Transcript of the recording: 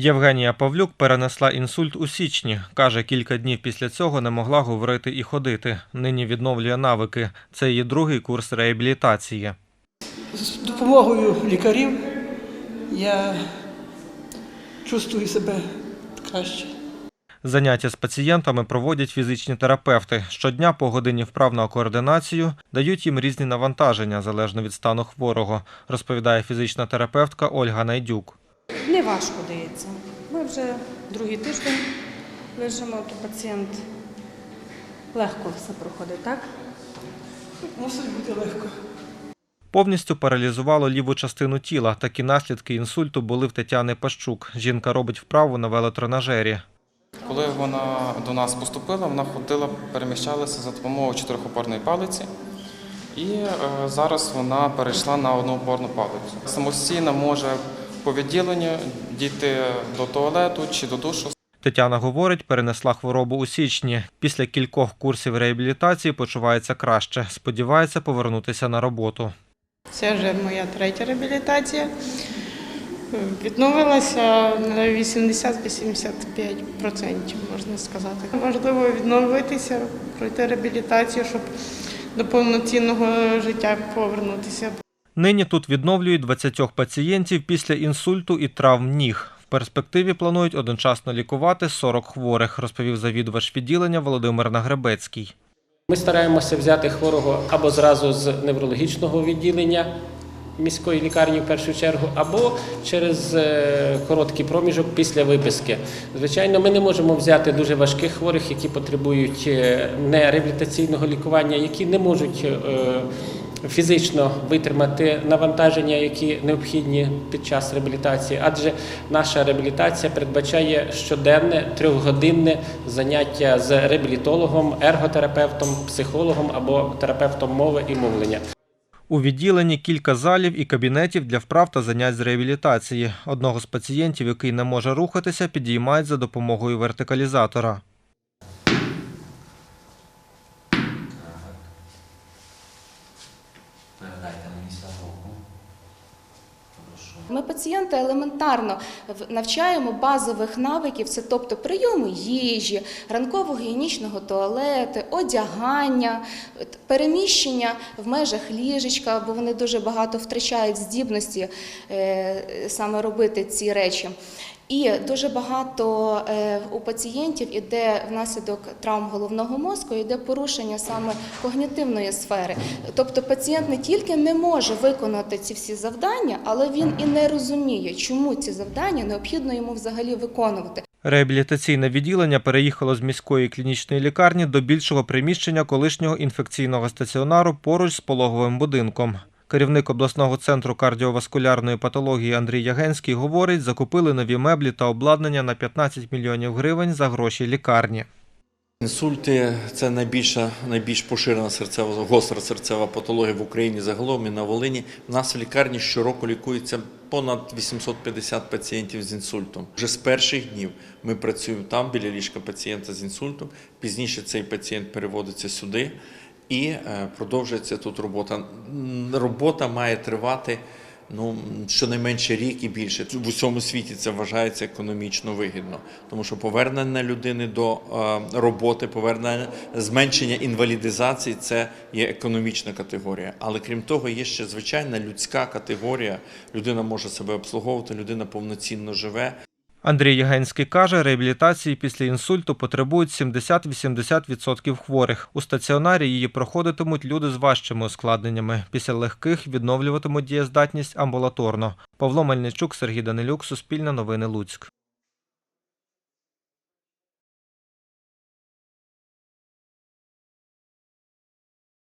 Євгенія Павлюк перенесла інсульт у січні. Каже, кілька днів після цього не могла говорити і ходити. Нині відновлює навики. Це її другий курс реабілітації. З допомогою лікарів я чувствую себе краще. Заняття з пацієнтами проводять фізичні терапевти. Щодня по годині вправ на координацію дають їм різні навантаження залежно від стану хворого, розповідає фізична терапевтка Ольга Найдюк. Не важко дається. Ми вже другий тиждень лежимо, то пацієнт легко все проходить, так? Мусить бути легко. Повністю паралізувало ліву частину тіла. Такі наслідки інсульту були в Тетяни Пащук. Жінка робить вправу на велотренажері. Коли вона до нас поступила, вона ходила, переміщалася за допомогою чотирихопорної палиці. І е, зараз вона перейшла на одноопорну палицю. Самостійно може по відділенню дійти до туалету чи до душу. Тетяна говорить, перенесла хворобу у січні. Після кількох курсів реабілітації почувається краще. Сподівається повернутися на роботу. Це вже моя третя реабілітація. Відновилася на 80-85%, можна сказати. Важливо відновитися, пройти реабілітацію, щоб до повноцінного життя повернутися. Нині тут відновлюють 20 пацієнтів після інсульту і травм ніг. В перспективі планують одночасно лікувати 40 хворих, розповів завідувач відділення Володимир Нагребецький. Ми стараємося взяти хворого або зразу з неврологічного відділення міської лікарні в першу чергу, або через е, короткий проміжок після виписки. Звичайно, ми не можемо взяти дуже важких хворих, які потребують е, не реабілітаційного лікування, які не можуть е, фізично витримати навантаження, які необхідні під час реабілітації, адже наша реабілітація передбачає щоденне трьохгодинне заняття з реабілітологом, ерготерапевтом, психологом або терапевтом мови і мовлення. У відділенні кілька залів і кабінетів для вправ та занять з реабілітації. Одного з пацієнтів, який не може рухатися, підіймають за допомогою вертикалізатора. Передайте року. Ми пацієнта елементарно навчаємо базових навиків, це тобто прийому їжі, ранкового гігієнічного туалету, одягання, переміщення в межах ліжечка, бо вони дуже багато втрачають здібності е, саме робити ці речі. І дуже багато е, у пацієнтів іде внаслідок травм головного мозку, іде порушення саме когнітивної сфери. Тобто пацієнт не тільки не може виконати ці всі завдання, але він і не розуміє, чому ці завдання необхідно йому взагалі виконувати. Реабілітаційне відділення переїхало з міської клінічної лікарні до більшого приміщення колишнього інфекційного стаціонару поруч з пологовим будинком. Керівник обласного центру кардіоваскулярної патології Андрій Ягенський говорить, закупили нові меблі та обладнання на 15 мільйонів гривень за гроші лікарні. Інсульти це найбільша, найбільш поширена серцева гостра серцева патологія в Україні загалом і на Волині. У нас в лікарні щороку лікується понад 850 пацієнтів з інсультом. Вже з перших днів ми працюємо там біля ліжка пацієнта з інсультом. Пізніше цей пацієнт переводиться сюди і е, продовжується тут робота. Робота має тривати. Ну, щонайменше рік і більше. В усьому світі це вважається економічно вигідно, тому що повернення людини до е, роботи, повернення зменшення інвалідизації це є економічна категорія. Але крім того, є ще звичайна людська категорія. Людина може себе обслуговувати, людина повноцінно живе. Андрій Ягенський каже, реабілітації після інсульту потребують 70-80% хворих. У стаціонарі її проходитимуть люди з важчими ускладненнями. Після легких відновлюватимуть дієздатність амбулаторно. Павло Мельничук, Сергій Данилюк, Суспільне новини Луцьк.